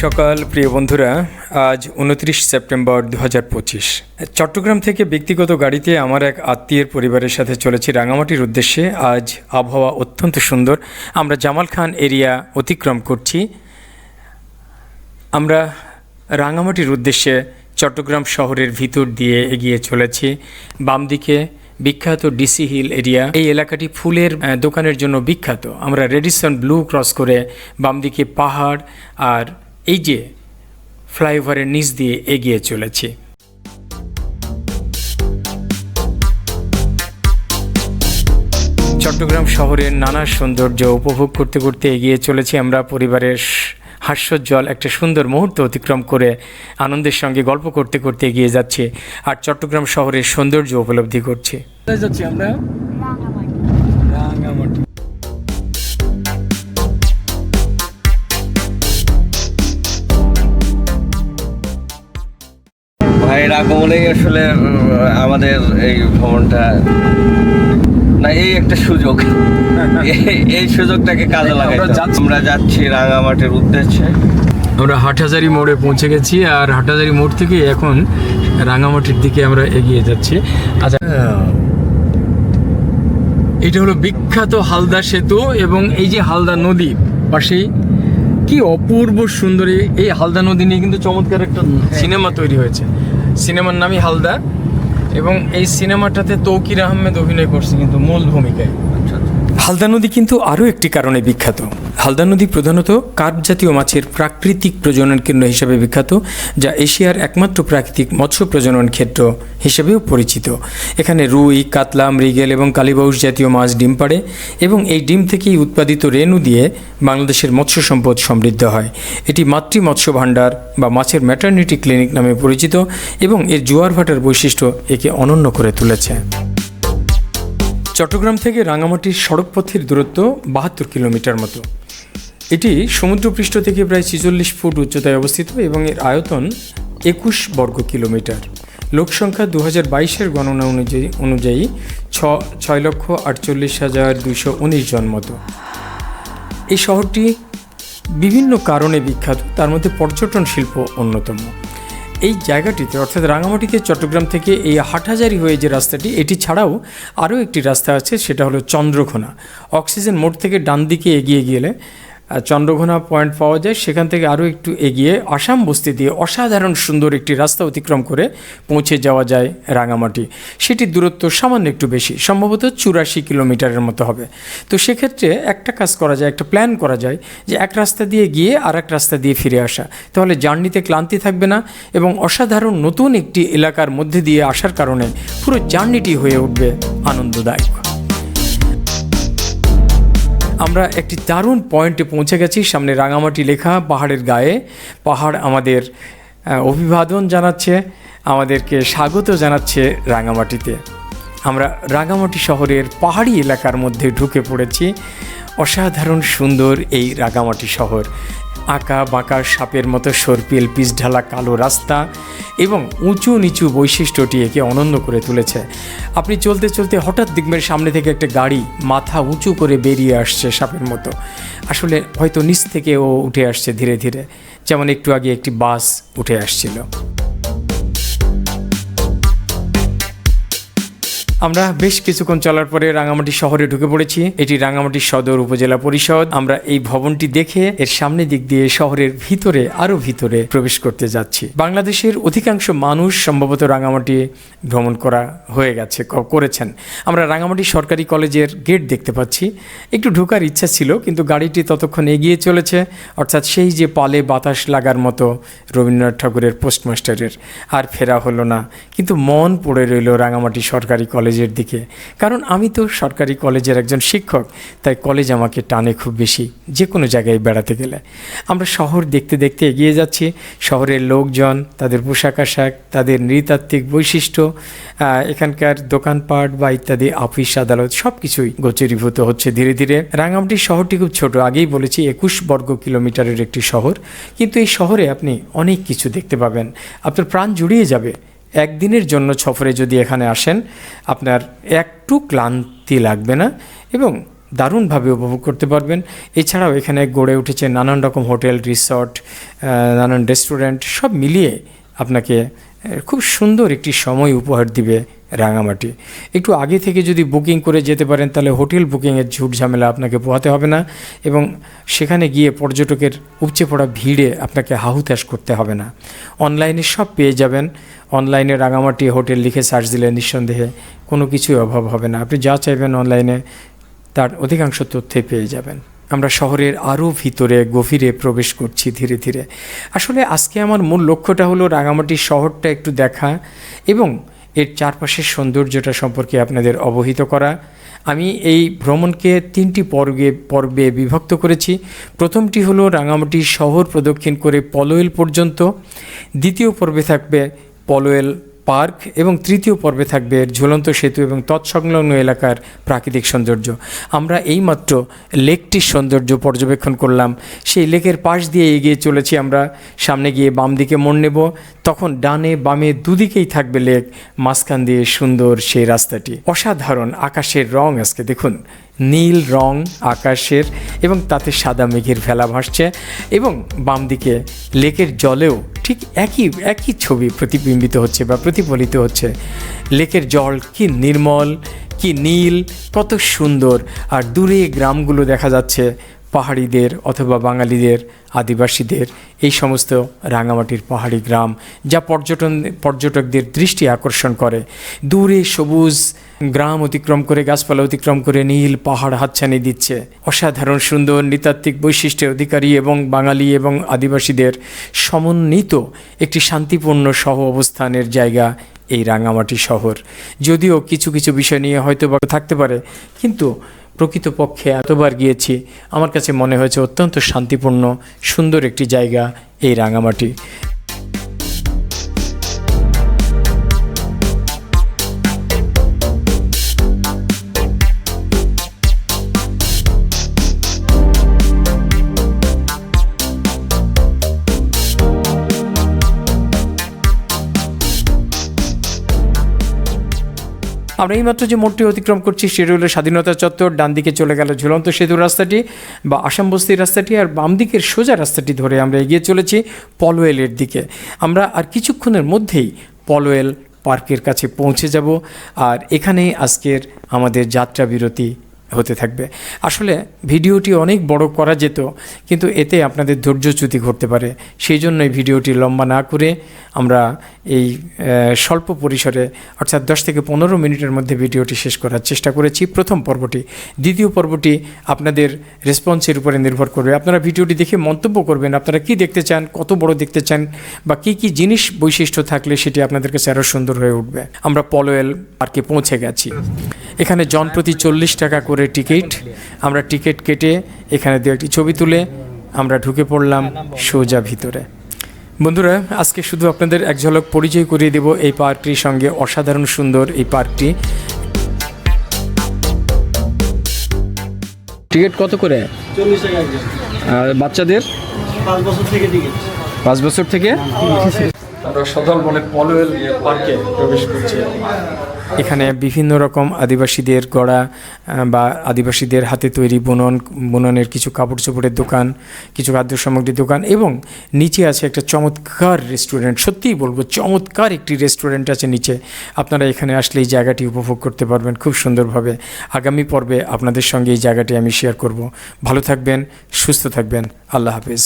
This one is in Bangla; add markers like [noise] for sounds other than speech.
সকাল, প্রিয় বন্ধুরা। আজ উনত্রিশ সেপ্টেম্বর দু হাজার পঁচিশ। চট্টগ্রাম থেকে ব্যক্তিগত গাড়িতে আমার এক আত্মীয়ের পরিবারের সাথে চলেছি রাঙামাটির উদ্দেশ্যে। আজ আবহাওয়া অত্যন্ত সুন্দর। আমরা জামাল খান এরিয়া অতিক্রম করছি। আমরা রাঙামাটির উদ্দেশ্যে চট্টগ্রাম শহরের ভিতর দিয়ে এগিয়ে চলেছি। বাম দিকে বিখ্যাত ডিসি হিল এরিয়া। এই এলাকাটি ফুলের দোকানের জন্য বিখ্যাত। আমরা রেডিসন ব্লু ক্রস করে বাম দিকে পাহাড় আর এই যে ফ্লাইওভারের নিচ দিয়ে এগিয়ে চলেছি। চট্টগ্রাম শহরের নানা সৌন্দর্য উপভোগ করতে করতে এগিয়ে চলেছি আমরা। পরিবারের হাস্যজ্জ্বল একটা সুন্দর মুহূর্ত অতিক্রম করে আনন্দের সঙ্গে গল্প করতে করতে এগিয়ে যাচ্ছি আর চট্টগ্রাম শহরের সৌন্দর্য উপলব্ধি করছে। আমরা? আগমনেই আসলে আমাদের এই ভ্রমণটা না এই একটা সুযোগ। [laughs] এই- সুযোগটাকে কাজে লাগাই আমরা যাচ্ছি- রাঙামাটির উদ্দেশ্যে। আমরা হাটহাজারি মোড়ে পৌঁছে গেছি আর হাটহাজারি মোড় থেকে এখন রাঙামাটির দিকে আমরা এগিয়ে যাচ্ছি। আচ্ছা এটা হলো বিখ্যাত হালদা সেতু এবং এই যে হালদা নদী পাশেই কি অপূর্ব সুন্দর এই- এই হালদা নদী নিয়ে কিন্তু চমৎকার একটা সিনেমা তৈরি হয়েছে। সিনেমার নামই হালদা। এবং এই সিনেমাটাতে তৌকির আহমেদ অভিনয় করছে কিন্তু মূল ভূমিকায়। হালদা নদী কিন্তু আরও একটি কারণে বিখ্যাত। হালদা নদী প্রধানত কার্প জাতীয় মাছের প্রাকৃতিক প্রজনন কেন্দ্র হিসেবে বিখ্যাত, যা এশিয়ার একমাত্র প্রাকৃতিক মৎস্য প্রজনন ক্ষেত্র হিসেবেও পরিচিত। এখানে রুই, কাতলা, মৃগেল এবং কালীবাউস জাতীয় মাছ ডিম পাড়ে এবং এই ডিম থেকেই উৎপাদিত রেণু দিয়ে বাংলাদেশের মৎস্য সম্পদ সমৃদ্ধ হয়। এটি মাতৃ মৎস্য ভাণ্ডার বা মাছের ম্যাটার্নিটি ক্লিনিক নামে পরিচিত এবং এর জোয়ার ভাটার বৈশিষ্ট্য একে অনন্য করে তুলেছে। চট্টগ্রাম থেকে রাঙামাটির সড়কপথের দূরত্ব বাহাত্তর কিলোমিটার মতো। এটি সমুদ্রপৃষ্ঠ থেকে প্রায় ছেচল্লিশ ফুট উচ্চতায় অবস্থিত এবং এর আয়তন একুশ বর্গ কিলোমিটার। লোকসংখ্যা দু হাজার বাইশের গণনা অনুযায়ী অনুযায়ী ছ ছয় লক্ষ আটচল্লিশ হাজার দুইশো উনিশ জন মতো। এই শহরটি বিভিন্ন কারণে বিখ্যাত, তার মধ্যে পর্যটন শিল্প অন্যতম। এই জায়গাটিতে, অর্থাৎ রাঙামাটিতে, চট্টগ্রাম থেকে এই হাটহাজারি হয়ে যে রাস্তাটি, এটি ছাড়াও আরও একটি রাস্তা আছে, সেটা হলো চন্দ্রঘোনা অক্সিজেন মোড় থেকে ডান দিকে এগিয়ে গেলে চন্দ্রঘোনা পয়েন্ট পাওয়া যায়। সেখান থেকে আরও একটু এগিয়ে আসাম বস্তি দিয়ে অসাধারণ সুন্দর একটি রাস্তা অতিক্রম করে পৌঁছে যাওয়া যায় রাঙামাটি। সেটির দূরত্ব সামান্য একটু বেশি, সম্ভবত চুরাশি কিলোমিটারের মতো হবে। তো সেক্ষেত্রে একটা কাজ করা যায়, একটা প্ল্যান করা যায় যে এক রাস্তা দিয়ে গিয়ে আর এক রাস্তা দিয়ে ফিরে আসা। তাহলে জার্নিতে ক্লান্তি থাকবে না এবং অসাধারণ নতুন একটি এলাকার মধ্যে দিয়ে আসার কারণে পুরো জার্নিটি হয়ে উঠবে আনন্দদায়ক। আমরা একটি দারুণ পয়েন্টে পৌঁছে গেছি। সামনে রাঙামাটি লেখা, পাহাড়ের গায়ে। পাহাড় আমাদের অভিবাদন জানাচ্ছে, আমাদেরকে স্বাগত জানাচ্ছে রাঙামাটিতে। আমরা রাঙামাটি শহরের পাহাড়ি এলাকার মধ্যে ঢুকে পড়েছি। অসাধারণ সুন্দর এই রাঙামাটি শহর। আঁকা বাঁকা সাপের মতো সর্পিল পিচঢালা কালো রাস্তা এবং উঁচু নিচু বৈশিষ্ট্যটি একে অনন্য করে তুলেছে। আপনি চলতে চলতে হঠাৎ দেখবেন সামনে থেকে একটা গাড়ি মাথা উঁচু করে বেরিয়ে আসছে সাপের মতো। আসলে হয়তো নিচ থেকে ও উঠে আসছে ধীরে ধীরে, যেমন একটু আগে একটি বাস উঠে আসছিল। আমরা বেশ কিছুক্ষণ চলার পরে রাঙামাটি শহরে ঢুকে পড়েছি। এটি রাঙামাটি সদর উপজেলা পরিষদ। আমরা এই ভবনটি দেখে এর সামনে দিক দিয়ে শহরের ভিতরে, আরও ভিতরে প্রবেশ করতে যাচ্ছি। বাংলাদেশের অধিকাংশ মানুষ সম্ভবত রাঙামাটি ভ্রমণ করা হয়ে গেছে করেছেন। আমরা রাঙামাটি সরকারি কলেজের গেট দেখতে পাচ্ছি। একটু ঢোকার ইচ্ছা ছিল, কিন্তু গাড়িটি ততক্ষণ এগিয়ে চলেছে। অর্থাৎ সেই যে পালে বাতাস লাগার মতো রবীন্দ্রনাথ ঠাকুরের পোস্টমাস্টারের, আর ফেরা হলো না। কিন্তু মন পড়ে রইল রাঙামাটি সরকারি কলেজের দিকে। কারণ আমি তো সরকারি কলেজের একজন শিক্ষক, তাই কলেজ আমাকে টানে খুব বেশি যে কোনো জায়গায় বেড়াতে গেলে। আমরা শহর দেখতে দেখতে এগিয়ে যাচ্ছি, শহরের লোকজন, তাদের পোশাক আশাক, তাদের নৃতাত্ত্বিক বৈশিষ্ট্য এখানকার দোকানপাট বা ইত্যাদি, অফিস, আদালত সব কিছুই গোচরীভূত হচ্ছে ধীরে ধীরে। রাঙামাটি শহরটি খুব ছোট, আগেই বলেছি একুশ বর্গ কিলোমিটারের একটি শহর। কিন্তু এই শহরে আপনি অনেক কিছু দেখতে পাবেন। আপনার প্রাণ জুড়িয়ে যাবে। একদিনের জন্য সফরে যদি এখানে আসেন, আপনার একটু ক্লান্তি লাগবে না এবং দারুণভাবে উপভোগ করতে পারবেন। এছাড়াও এখানে গড়ে উঠেছে নানান রকম হোটেল, রিসর্ট নানান রেস্টুরেন্ট, সব মিলিয়ে আপনাকে খুব সুন্দর একটি সময় উপহার দিবে রাঙামাটি। একটু আগে থেকে যদি বুকিং করে যেতে পারেন, তাহলে হোটেল বুকিংয়ের ঝুট ঝামেলা আপনাকে পোহাতে হবে না এবং সেখানে গিয়ে পর্যটকের উপচে পড়া ভিড়ে আপনাকে হাহুতাশ করতে হবে না। অনলাইনে সব পেয়ে যাবেন। অনলাইনে রাঙামাটি হোটেল লিখে সার্চ দিলে নিঃসন্দেহে কোনো কিছুই অভাব হবে না। আপনি যা চাইবেন অনলাইনে, তার অধিকাংশ তথ্যে পেয়ে যাবেন। আমরা শহরের আরও ভিতরে, গভীরে প্রবেশ করছি ধীরে ধীরে। আসলে আজকে আমার মূল লক্ষ্যটা হলো রাঙামাটি শহরটা একটু দেখা এবং এর চারপাশের সৌন্দর্যটা সম্পর্কে আপনাদের অবহিত করা। আমি এই ভ্রমণকে তিনটি পর্বে পর্বে বিভক্ত করেছি। প্রথমটি হলো রাঙামাটি শহর প্রদক্ষিণ করে পলোয়েল পর্যন্ত। দ্বিতীয় পর্বে থাকবে পলোয়েল পার্ক এবং তৃতীয় পর্বে থাকবে এর ঝুলন্ত সেতু এবং তৎসংলগ্ন এলাকার প্রাকৃতিক সৌন্দর্য। আমরা এইমাত্র লেকটির সৌন্দর্য পর্যবেক্ষণ করলাম। সেই লেকের পাশ দিয়ে এগিয়ে চলেছি আমরা। সামনে গিয়ে বাম দিকে মোড় নেব। তখন ডানে বামে দুদিকেই থাকবে লেক। মাঝখান দিয়ে সুন্দর সেই রাস্তাটি। অসাধারণ আকাশের রং আজকে দেখুন। নীল রং আকাশের এবং তাতে সাদা মেঘের ভেলা ভাসছে এবং বাম দিকে লেকের জলেও ঠিক একই একই ছবি প্রতিবিম্বিত হচ্ছে বা প্রতিফলিত হচ্ছে। লেকের জল কি নির্মল, কি নীল, কত সুন্দর। আর দূরে গ্রামগুলো দেখা যাচ্ছে পাহাড়িদের অথবা বাঙালিদের, আদিবাসীদের এই সমস্ত রাঙামাটির পাহাড়ি গ্রাম যা পর্যটন, পর্যটকদের দৃষ্টি আকর্ষণ করে। দূরে সবুজ গ্রাম অতিক্রম করে, গাছপালা অতিক্রম করে, নীল পাহাড় হাতছানি দিচ্ছে। অসাধারণ, সুন্দর, নৃতাত্ত্বিক বৈশিষ্ট্যের অধিকারী এবং বাঙালি এবং আদিবাসীদের সমন্বিত একটি শান্তিপূর্ণ সহ অবস্থানের জায়গা এই রাঙামাটি শহর। যদিও কিছু কিছু বিষয় নিয়ে হয়তো থাকতে পারে, কিন্তু প্রকৃতপক্ষে এতবার গিয়েছি আমার কাছে মনে হয়েছে অত্যন্ত শান্তিপূর্ণ সুন্দর একটি জায়গা এই রাঙামাটি। আমরা এইমাত্র যে মোড়টি অতিক্রম করছি, সেটি হলো স্বাধীনতা চত্বর ডান দিকে চলে গেল ঝুলন্ত সেতু রাস্তাটি বা আসাম বস্তির রাস্তাটি আর বাম দিকের সোজা রাস্তাটি ধরে আমরা এগিয়ে চলেছি পলওয়েলের দিকে। আমরা আর কিছুক্ষণের মধ্যেই পলওয়েল পার্কের কাছে পৌঁছে যাব। আর এখানেই আজকের আমাদের যাত্রা বিরতি হতে থাকবে। আসলে ভিডিওটি অনেক বড় করা যেত, কিন্তু এতে আপনাদের ধৈর্যচ্যুতি ঘটতে পারে। সেই জন্যই ভিডিওটি লম্বা না করে আমরা এই স্বল্প পরিসরে, অর্থাৎ দশ থেকে পনেরো মিনিটের মধ্যে ভিডিওটি শেষ করার চেষ্টা করেছি। প্রথম পর্বটি। দ্বিতীয় পর্বটি আপনাদের রেসপন্সের উপরে নির্ভর করবে। আপনারা ভিডিওটি দেখে মন্তব্য করবেন, আপনারা কি দেখতে চান, কত বড় দেখতে চান, বা কি কি জিনিস বৈশিষ্ট্য থাকলে সেটি আপনাদের কাছে আরও সুন্দর হয়ে উঠবে। আমরা পলোয়েল পার্কে পৌঁছে গেছি। এখানে জন প্রতি চল্লিশ টাকা করে টিকিট। আমরা টিকিট কেটে এখানে দু একটি ছবি তুলে আমরা ঢুকে পড়লাম সোজা ভিতরে। বন্ধুরা আজকে শুধু আপনাদের এক ঝলক পরিচয় করিয়ে দেব এই পার্কটির সঙ্গে অসাধারণ সুন্দর এই পার্কটি। টিকিট কত করে। আর বাচ্চাদের? পাঁচ বছর থেকে টিকিট। পাঁচ বছর থেকে? আমরা সদল বলে পলোয়েল পার্কে প্রবেশ করছি। এখানে বিভিন্ন রকম আদিবাসীদের গড়া বা আদিবাসীদের হাতে তৈরি বুনন, বুননের কিছু কাপড় চোপড়ের দোকান, কিছু খাদ্য সামগ্রীর দোকান এবং নিচে আছে একটা চমৎকার রেস্টুরেন্ট। সত্যিই বলব, চমৎকার একটি রেস্টুরেন্ট আছে নিচে। আপনারা এখানে আসলে এই জায়গাটি উপভোগ করতে পারবেন খুব সুন্দরভাবে। আগামী পর্বে আপনাদের সঙ্গে এই জায়গাটি আমি শেয়ার করব। ভালো থাকবেন, সুস্থ থাকবেন। আল্লাহ হাফেজ।